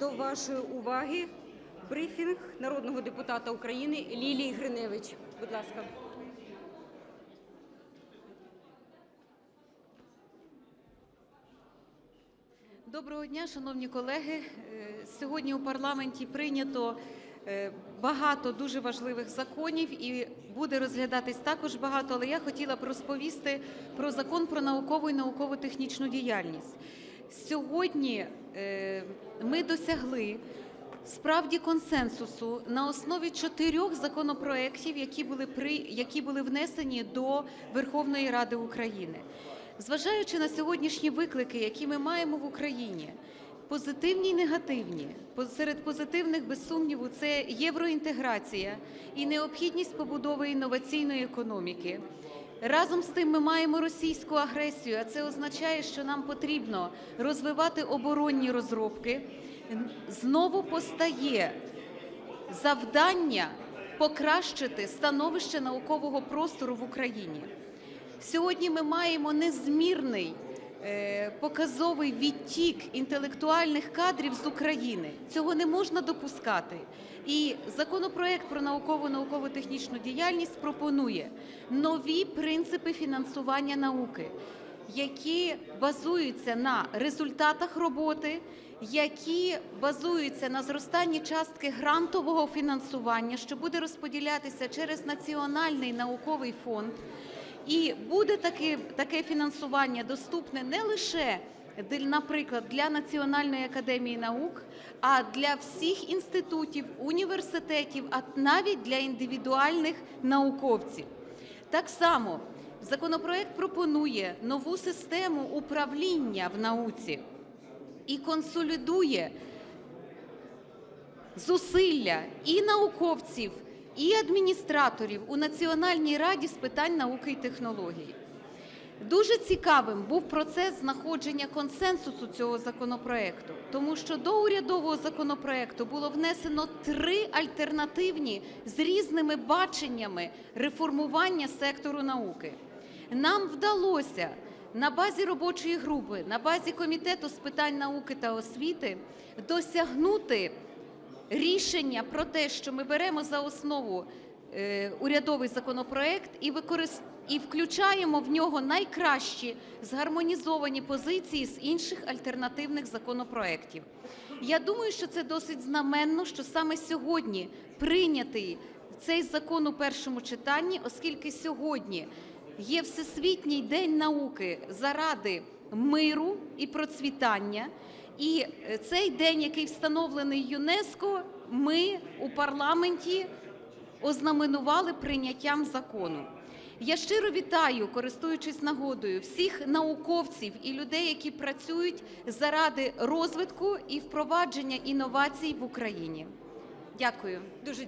до вашої уваги брифінг народного депутата України Лілії Гриневич. Будь ласка. Доброго дня, шановні колеги. Е, Сьогодні у парламенті прийнято е, багато дуже важливих законів і буде розглядатись також багато, але я хотіла б розповісти про закон про наукову і науково-технічну діяльність. Сьогодні е, ми досягли справді консенсусу на основі чотирьох законопроєктів, які були при які були внесені до Верховної Ради України. Зважаючи на сьогоднішні виклики, які ми маємо в Україні, позитивні і негативні, серед позитивних, без сумніву, це євроінтеграція і необхідність побудови інноваційної економіки. Разом з тим ми маємо російську агресію, а це означає, що нам потрібно розвивати оборонні розробки. Знову постає завдання покращити становище наукового простору в Україні. Сьогодні ми маємо незмірний показовий відтік інтелектуальних кадрів з України. Цього не можна допускати. І законопроект про наукову науково-технічну діяльність пропонує нові принципи фінансування науки, які базуються на результатах роботи, які базуються на зростанні частки грантового фінансування, що буде розподілятися через Національний науковий фонд. І буде таке, таке фінансування доступне не лише наприклад, для Національної академії наук, а для всіх інститутів, університетів, а навіть для індивідуальних науковців. Так само законопроект пропонує нову систему управління в науці і консолідує зусилля і науковців, і адміністраторів у Національній раді з питань науки і технологій. Дуже цікавим був процес знаходження консенсусу цього законопроекту, тому що до урядового законопроекту було внесено три альтернативні з різними баченнями реформування сектору науки. Нам вдалося на базі робочої групи, на базі комітету з питань науки та освіти досягнути рішення про те, що ми беремо за основу е, урядовий законопроект і використ... і включаємо в нього найкращі згармонізовані позиції з інших альтернативних законопроєктів. Я думаю, що це досить знаменно, що саме сьогодні прийнятий цей закон у першому читанні, оскільки сьогодні є Всесвітній день науки заради миру і процвітання. І е, цей день, який встановлений ЮНЕСКО, ми у парламенті ознаменували прийняттям закону. Я щиро вітаю, користуючись нагодою, всіх науковців і людей, які працюють заради розвитку і впровадження інновацій в Україні. Дякую. Дуже